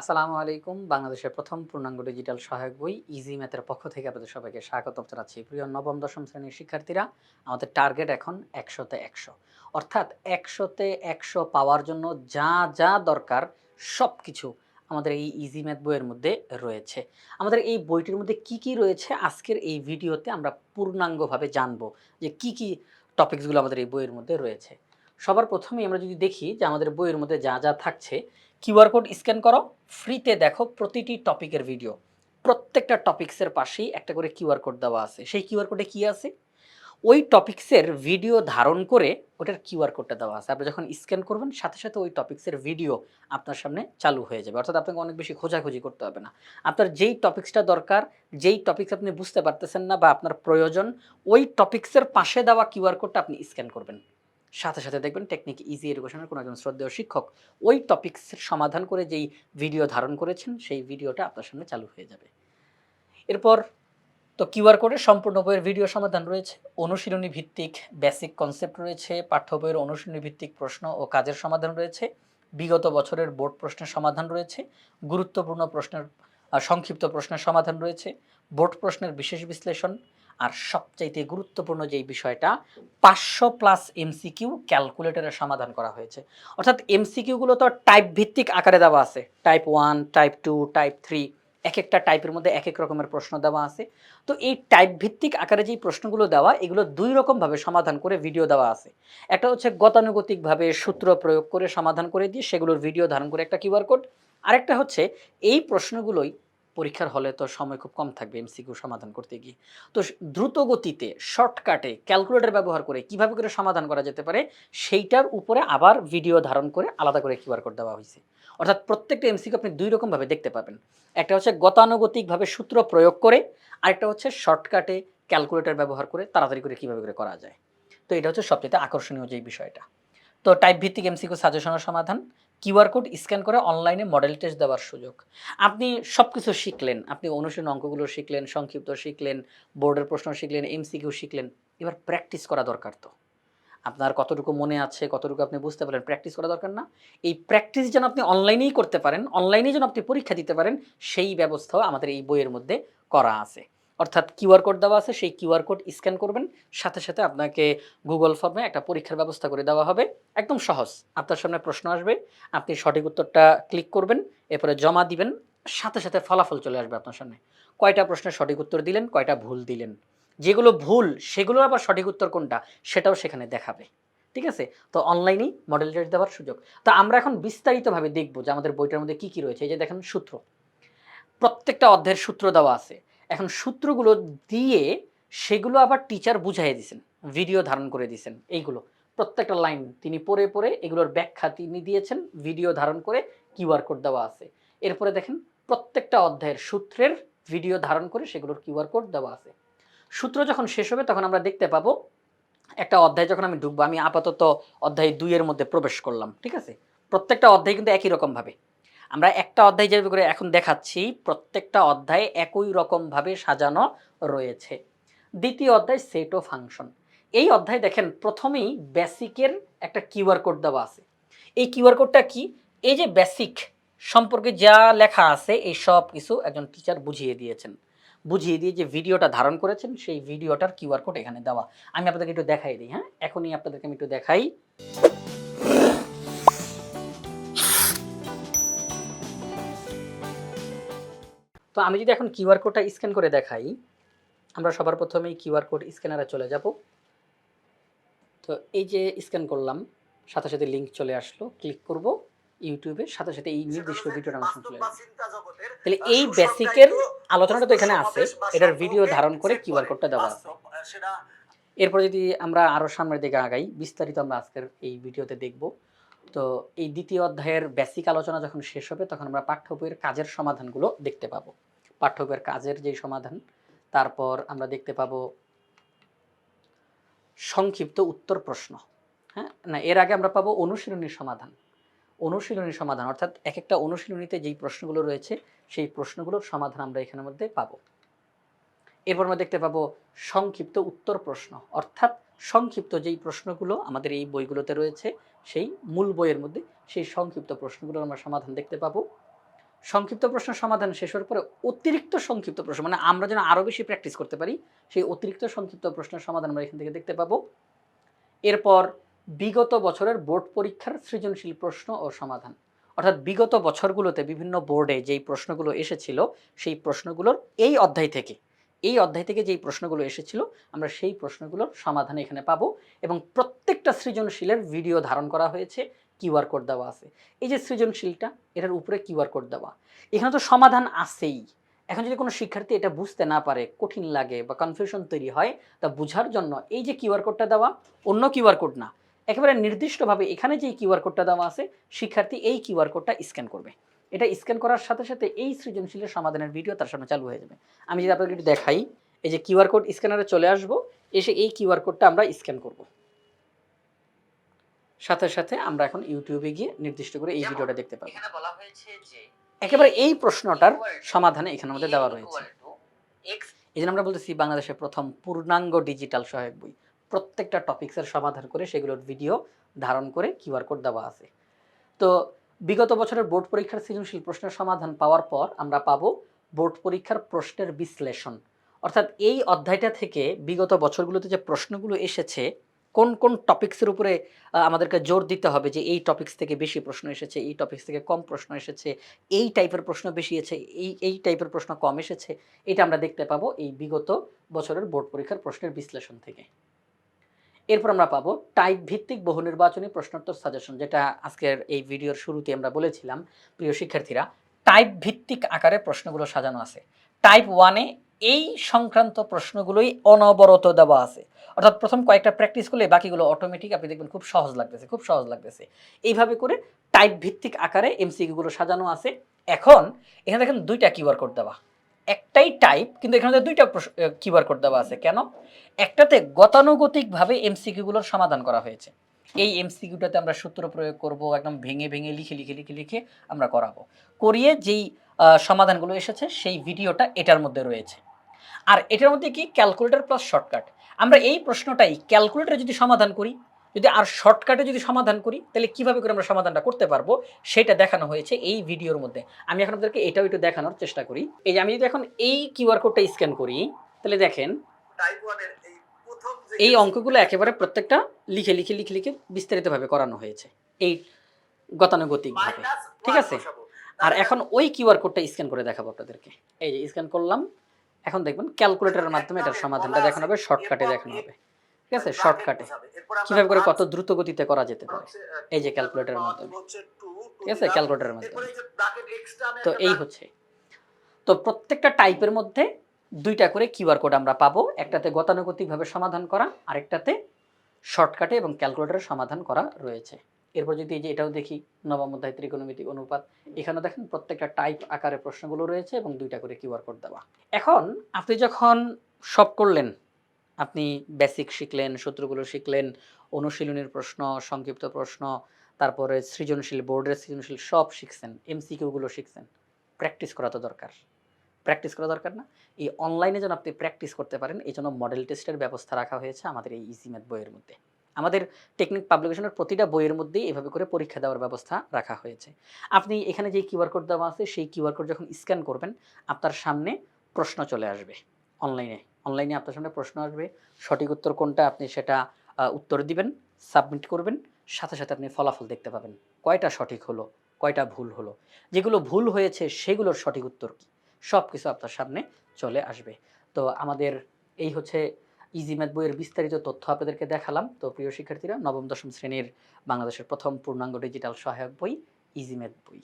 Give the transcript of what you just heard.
আসসালামু আলাইকুম। বাংলাদেশের প্রথম পূর্ণাঙ্গ ডিজিটাল সহায়ক বই ইজি ম্যাথের পক্ষ থেকে আপনাদের সবাইকে স্বাগত জানাচ্ছি। প্রিয় নবম, দশম শ্রেণির শিক্ষার্থীরা, আমাদের টার্গেট এখন একশোতে একশো। অর্থাৎ একশোতে একশো পাওয়ার জন্য যা যা দরকার সব কিছু আমাদের এই ইজি ম্যাথ বইয়ের মধ্যে রয়েছে। আমাদের এই বইটির মধ্যে কি কি রয়েছে আজকের এই ভিডিওতে আমরা পূর্ণাঙ্গভাবে জানব যে কি কি টপিকসগুলো আমাদের এই বইয়ের মধ্যে রয়েছে। সবার প্রথমেই আমরা যদি দেখি যে আমাদের বইয়ের মধ্যে যা যা থাকছে কিউআর কোড স্ক্যান করো, ফ্রিতে দেখো প্রতিটি টপিকের ভিডিও। প্রত্যেকটা টপিক্সের পাশেই একটা করে কিউআর কোড দেওয়া আছে। সেই কিউআর কোডে কি আছে? ওই টপিক্সের ভিডিও ধারণ করে ওটার কিউআর কোডটা দেওয়া আছে। আপনি যখন স্ক্যান করবেন, সাথে সাথে ওই টপিক্সের ভিডিও আপনার সামনে চালু হয়ে যাবে। অর্থাৎ আপনাকে অনেক বেশি খোঁজাখুঁজি করতে হবে না। আপনার যেই টপিক্সটা দরকার, যেই টপিক্স আপনি বুঝতে পারতেছেন না বা আপনার প্রয়োজন, ওই টপিক্সের পাশে দেওয়া কিউআর কোডটা আপনি স্ক্যান করবেন। সাথে সাথে দেখবেন টেকনিক ইজি এডুকেশনের কোনো একজন শ্রদ্ধেয় শিক্ষক ওই টপিক্সের সমাধান করে যেই ভিডিও ধারণ করেছেন, সেই ভিডিওটা আপনার সামনে চালু হয়ে যাবে। এরপর তো কিউআর কোডের সম্পূর্ণ বইয়ের ভিডিও সমাধান রয়েছে, অনুশীলনী ভিত্তিক বেসিক কনসেপ্ট রয়েছে, পাঠ্য বইয়ের অনুশীলনী ভিত্তিক প্রশ্ন ও কাজের সমাধান রয়েছে, বিগত বছরের বোর্ড প্রশ্নের সমাধান রয়েছে, গুরুত্বপূর্ণ প্রশ্নের সংক্ষিপ্ত প্রশ্নের সমাধান রয়েছে, বোর্ড প্রশ্নের বিশেষ বিশ্লেষণ আর সবচাইতে গুরুত্বপূর্ণ যেই বিষয়টা, পাঁচশো প্লাস এমসিকিউ ক্যালকুলেটরের সমাধান করা হয়েছে। অর্থাৎ এমসিকিউগুলো তো টাইপ ভিত্তিক আকারে দেওয়া আছে। Type one type two type three এক একটা টাইপের মধ্যে এক এক রকমের প্রশ্ন দেওয়া আছে। তো এই টাইপ ভিত্তিক আকারে যেই প্রশ্নগুলো দেওয়া, এগুলো দুই রকমভাবে সমাধান করে ভিডিও দেওয়া আছে। একটা হচ্ছে গতানুগতিকভাবে সূত্র প্রয়োগ করে সমাধান করে দিয়ে সেগুলোর ভিডিও ধারণ করে একটা কিউআর কোড আরেকটা হচ্ছে এই প্রশ্নগুলোই পরীক্ষার হলে তো সময় খুব কম থাকবে এমসিকিউ সমাধান করতে গিয়ে। তো দ্রুত গতিতে শর্টকাটে ক্যালকুলেটর ব্যবহার করে কীভাবে করে সমাধান করা যেতে পারে, সেইটার উপরে আবার ভিডিও ধারণ করে আলাদা করে কিউআর কোড দেওয়া হয়েছে। অর্থাৎ প্রত্যেকটা এমসিকিউ আপনি দুই রকমভাবে দেখতে পাবেন। একটা হচ্ছে গতানুগতিকভাবে সূত্র প্রয়োগ করে, আরেকটা হচ্ছে শর্টকাটে ক্যালকুলেটর ব্যবহার করে তাড়াতাড়ি করে কীভাবে করে করা যায়। তো এটা হচ্ছে সবচেয়ে আকর্ষণীয় যেই বিষয়টা। তো টাইপ ভিত্তিক এমসিকিউ সাজেশনের সমাধান কিউআর কোড স্ক্যান করে অনলাইনে মডেল টেস্ট দেওয়ার সুযোগ। আপনি সব কিছু শিখলেন, আপনি অনুশীলন অঙ্কগুলো শিখলেন, সংক্ষিপ্ত শিখলেন, বোর্ডের প্রশ্ন শিখলেন, এমসিকিউ শিখলেন, এবার প্র্যাকটিস করা দরকার তো। আপনার কতটুকু মনে আছে, কতটুকু আপনি বুঝতে পারেন প্র্যাকটিস করা দরকার না। এই প্র্যাকটিস যেন আপনি অনলাইনেই করতে পারেন, অনলাইনেই যেন আপনি পরীক্ষা দিতে পারেন, সেই ব্যবস্থাও আমাদের এই বইয়ের মধ্যে করা আছে। অর্থাৎ কিউআর কোড দেওয়া আছে, সেই কিউআর কোড স্ক্যান করবেন। সাথে সাথে আপনাকে গুগল ফর্মে একটা পরীক্ষার ব্যবস্থা করে দেওয়া হবে। একদম সহজ। আপনার সামনে প্রশ্ন আসবে, আপনি সঠিক উত্তরটা ক্লিক করবেন, এরপরে জমা দিবেন, সাথে সাথে ফলাফল চলে আসবে আপনার সামনে। কয়টা প্রশ্নের সঠিক উত্তর দিলেন, কয়টা ভুল দিলেন? যেগুলো ভুল, সেগুলোর আবার সঠিক উত্তর কোনটা, সেটাও সেখানে দেখাবে। ঠিক আছে? তো অনলাইনেই মডেল টেস্ট দেওয়ার সুযোগ। তো আমরা এখন বিস্তারিতভাবে দেখব যে আমাদের বইটার মধ্যে কি কি রয়েছে। এই যে দেখেন সূত্র। প্রত্যেকটা অধ্যায়ের সূত্র দেওয়া আছে। এখন সূত্রগুলো দিয়ে সেগুলো আবার টিচার বুঝাই দিয়েছেন ভিডিও ধারণ করে দিয়েছেন এইগুলো। প্রত্যেকটা লাইন তিনি পড়ে পড়ে এগুলোর ব্যাখ্যা তিনি দিয়েছেন ভিডিও ধারণ করে কিউআর কোড দেওয়া আছে। এরপরে দেখেন, প্রত্যেকটা অধ্যায়ের সূত্রের ভিডিও ধারণ করে সেগুলোর কিউআর কোড দেওয়া আছে। সূত্র যখন শেষ হবে, তখন আমরা দেখতে পাবো, একটা অধ্যায় যখন আমি ঢুকবো, আমি আপাতত অধ্যায় দুইয়ের মধ্যে প্রবেশ করলাম, ঠিক আছে? প্রত্যেকটা অধ্যায় কিন্তু একই রকমভাবে। আমরা একটা অধ্যায় যেভাবে করে এখন দেখাচ্ছি, প্রত্যেকটা অধ্যায়ে একই রকমভাবে সাজানো রয়েছে। দ্বিতীয় অধ্যায় সেট ও ফাংশন এই অধ্যায় দেখেন, প্রথমেই বেসিকের একটা কিউআর কোড দেওয়া আছে। এই কিউআর কোডটা কি? এই যে বেসিক সম্পর্কে যা লেখা আছে, এই সব কিছু একজন টিচার বুঝিয়ে দিয়েছেন। বুঝিয়ে দিয়ে যে ভিডিওটা ধারণ করেছেন, সেই ভিডিওটার কিউআর কোড এখানে দেওয়া। আমি আপনাদেরকে একটু দেখাই দিই হ্যাঁ? এখনই আপনাদেরকে আমি একটু দেখাই। তো আমি যদি এখন কিউআর কোডটা স্ক্যান করে দেখাই, আমরা সবার প্রথমেই কিউআর কোড স্ক্যানারে চলে যাব। তো এই যে স্ক্যান করলাম, সাথে সাথে লিঙ্ক চলে আসলো, ক্লিক করব, ইউটিউবে, সাথে সাথে এই নির্দিষ্ট ভিডিওটা আমার চলে তাহলে এই বেসিকের আলোচনাটা তো এখানে আছে, এটার ভিডিও ধারণ করে কিউআর কোডটা দেওয়া আছে। এরপর যদি আমরা আরও সামনের দিকে আগাই, বিস্তারিত আমরা আজকের এই ভিডিওতে দেখব। তো এই দ্বিতীয় অধ্যায়ের বেসিক আলোচনা যখন শেষ হবে, তখন আমরা পাঠ্য বইয়ের কাজের সমাধানগুলো দেখতে পাবো। বইয়ের কাজের যেই সমাধান, তারপর আমরা দেখতে পাবো সংক্ষিপ্ত উত্তর প্রশ্ন। হ্যাঁ না, এর আগে আমরা পাবো অনুশীলনীর সমাধান। অনুশীলনীর সমাধান, অর্থাৎ এক একটা অনুশীলনীতে যেই প্রশ্নগুলো রয়েছে, সেই প্রশ্নগুলোর সমাধান আমরা এখানের মধ্যে পাবো। এরপর আমরা দেখতে পাবো সংক্ষিপ্ত উত্তর প্রশ্ন, অর্থাৎ সংক্ষিপ্ত যেই প্রশ্নগুলো আমাদের এই বইগুলোতে রয়েছে, সেই মূল বইয়ের মধ্যে সেই সংক্ষিপ্ত প্রশ্নগুলোর আমরা সমাধান দেখতে পাবো। সংক্ষিপ্ত প্রশ্ন সমাধান শেষ হওয়ার পরে অতিরিক্ত সংক্ষিপ্ত প্রশ্ন মানে আমরা যেন আরও বেশি প্র্যাকটিস করতে পারি, সেই অতিরিক্ত সংক্ষিপ্ত প্রশ্নের সমাধান আমরা এখান থেকে দেখতে পাবো। এরপর বিগত বছরের বোর্ড পরীক্ষার সৃজনশীল প্রশ্ন ও সমাধান। অর্থাৎ বিগত বছরগুলোতে বিভিন্ন বোর্ডে যেই প্রশ্নগুলো এসেছিল, সেই প্রশ্নগুলোর এই অধ্যায় থেকে, এই অধ্যায় থেকে যেই প্রশ্নগুলো এসেছিল, আমরা সেই প্রশ্নগুলোর সমাধান এখানে পাবো এবং প্রত্যেকটা সৃজনশীলের ভিডিও ধারণ করা হয়েছে। কিউআর কোড দেওয়া আছে। এই যে সৃজনশীলটা, এটার উপরে কিউআর কোড দেওয়া। এখানে তো সমাধান আছেই। এখন যদি কোনো শিক্ষার্থী এটা বুঝতে না পারে, কঠিন লাগে বা কনফিউশন তৈরি হয়, তা বোঝার জন্য এই যে কিউআর কোডটা দেওয়া, অন্য কিউআর কোড না। একেবারে নির্দিষ্টভাবে এখানে যে কিউআর কোডটা দেওয়া আছে, শিক্ষার্থী এই কিউআর কোডটা স্ক্যান করবে। এটা স্ক্যান করার সাথে সাথে এই সৃজনশীলের সমাধানের ভিডিও তার সামনে চালু হয়ে যাবে। আমি যদি আপনাকে একটু দেখাই, এই যে কিউআর কোড স্ক্যানারে চলে আসব, এসে এই কিউআর কোডটা আমরা স্ক্যান করব। সাথে সাথে আমরা এখন ইউটিউবে গিয়ে নির্দিষ্ট করে এই ভিডিওটা দেখতে পাবো। বলা হয়েছে যে একেবারে এই প্রশ্নটার সমাধানে এখানে আমাদের দেওয়া রয়েছে। এই জন্য আমরা বলতেছি বাংলাদেশের প্রথম পূর্ণাঙ্গ ডিজিটাল সহায়ক বই। প্রত্যেকটা টপিক্সের সমাধান করে সেগুলোর ভিডিও ধারণ করে কিউআর কোড দেওয়া আছে। তো বিগত বছরের বোর্ড পরীক্ষার সৃজনশীল প্রশ্নের সমাধান পাওয়ার পর আমরা পাবো বোর্ড পরীক্ষার প্রশ্নের বিশ্লেষণ। অর্থাৎ এই অধ্যায়টা থেকে বিগত বছরগুলোতে যে প্রশ্নগুলো এসেছে কোন কোন টপিক্সের উপরে আমাদেরকে জোর দিতে হবে যে এই টপিক্স থেকে বেশি প্রশ্ন এসেছে, এই টপিক্স থেকে কম প্রশ্ন এসেছে, এই টাইপের প্রশ্ন বেশি এসেছে, এই এই টাইপের প্রশ্ন কম এসেছে, এটা আমরা দেখতে পাবো এই বিগত বছরের বোর্ড পরীক্ষার প্রশ্নের বিশ্লেষণ থেকে। এরপর আমরা পাবো টাইপ ভিত্তিক বহু নির্বাচনী প্রশ্নোত্তর সাজেশন যেটা আজকের এই ভিডিওর শুরুতে আমরা বলেছিলাম, প্রিয় শিক্ষার্থীরা টাইপ ভিত্তিক আকারে প্রশ্নগুলো সাজানো আছে। টাইপ ওয়ানে এই সংক্রান্ত প্রশ্নগুলোই অনবরত দেওয়া আছে। অর্থাৎ প্রথম কয়েকটা প্র্যাকটিস করলে বাকিগুলো অটোমেটিক আপনি দেখবেন খুব সহজ লাগতেছে, খুব সহজ লাগতেছে। এইভাবে করে টাইপ ভিত্তিক আকারে এমসিকিউগুলো সাজানো আছে। এখন এখানে দেখেন দুইটা কিউআর কোড দেওয়া। একটাই টাইপ কিন্তু এখানে দুইটা কিউআর কোড দেওয়া আছে। কেন? একটাতে গতানুগতিকভাবে এমসিকিউগুলোর সমাধান করা হয়েছে। এই এমসিকিউটাতে আমরা সূত্র প্রয়োগ করব, একদম ভেঙে ভেঙে লিখে লিখে লিখে লিখে আমরা করাবো। করিয়ে যেই সমাধানগুলো এসেছে, সেই ভিডিওটা এটার মধ্যে রয়েছে। আর এটার মধ্যে কি ক্যালকুলেটর প্লাস শর্টকাট আমরা এই প্রশ্নটাই ক্যালকুলেটরে যদি সমাধান করি যদি আর শর্টকাটে যদি সমাধান করি তাহলে কীভাবে করে আমরা সমাধানটা করতে পারব? সেটা দেখানো হয়েছে এই ভিডিওর মধ্যে। আমি এখন আপনাদেরকে এটাও একটু দেখানোর চেষ্টা করি। এই যে আমি যদি এখন এই কিউআর কোডটা স্ক্যান করি তাহলে দেখেন এই অঙ্কগুলো একেবারে প্রত্যেকটা লিখে লিখে লিখে লিখে বিস্তারিতভাবে করানো হয়েছে। এই গতানুগতিকভাবে। ঠিক আছে? আর এখন ওই কিউআর কোডটা স্ক্যান করে দেখাবো আপনাদেরকে। এই যে স্ক্যান করলাম। এখন দেখবেন ক্যালকুলেটরের মাধ্যমে এটার সমাধানটা দেখানো হবে শর্টকাটে দেখানো হবে। ঠিক আছে? শর্টকাটে কীভাবে করে কত দ্রুত গতিতে করা যেতে পারে? এই যে ক্যালকুলেটরের মাধ্যমে। ঠিক আছে? ক্যালকুলেটরের মাধ্যমে। তো এই হচ্ছে। তো প্রত্যেকটা টাইপের মধ্যে দুইটা করে কিউআর কোড আমরা পাবো। একটাতে গতানুগতিকভাবে সমাধান করা, আরেকটাতে শর্টকাটে এবং ক্যালকুলেটরের সমাধান করা রয়েছে। এরপর যদি এই যে এটাও দেখি, নবম অধ্যায় ত্রিকোণমিতিক অনুপাত এখানে দেখেন প্রত্যেকটা টাইপ আকারে প্রশ্নগুলো রয়েছে এবং দুইটা করে কিউআর কোড দেওয়া। এখন আপনি যখন সব করলেন, আপনি বেসিক শিখলেন, সূত্রগুলো শিখলেন, অনুশীলনের প্রশ্ন, সংক্ষিপ্ত প্রশ্ন, তারপরে সৃজনশীল বোর্ডের সৃজনশীল সব শিখছেন এমসিকিউগুলো শিখছেন প্র্যাকটিস করা তো দরকার। প্র্যাকটিস করা দরকার না? এই অনলাইনে যেন আপনি প্র্যাকটিস করতে পারেন, এই জন্য মডেল টেস্টের ব্যবস্থা রাখা হয়েছে আমাদের এই ইজি ম্যাথ বইয়ের মধ্যে। আমাদের টেকনিক পাবলিকেশনের প্রতিটা বইয়ের মধ্যেই এভাবে করে পরীক্ষা দেওয়ার ব্যবস্থা রাখা হয়েছে। আপনি এখানে যে কিউআর কোড দেওয়া আছে, সেই কিউআর কোড যখন স্ক্যান করবেন, আপনার সামনে প্রশ্ন চলে আসবে। অনলাইনে অনলাইনে আপনার সামনে প্রশ্ন আসবে, সঠিক উত্তর কোনটা আপনি সেটা উত্তর দিবেন সাবমিট করবেন, সাথে সাথে আপনি ফলাফল দেখতে পাবেন। কয়টা সঠিক হলো, কয়টা ভুল হলো? যেগুলো ভুল হয়েছে, সেগুলোর সঠিক উত্তর কী? সব কিছু আপনার সামনে চলে আসবে। তো আমাদের এই হচ্ছে ইজি ম্যাথ বইয়ের বিস্তারিত তথ্য আপনাদেরকে দেখালাম। তো প্রিয় শিক্ষার্থীরা, নবম, দশম শ্রেণির বাংলাদেশের প্রথম পূর্ণাঙ্গ ডিজিটাল সহায়ক বই ইজি ম্যাথ বই।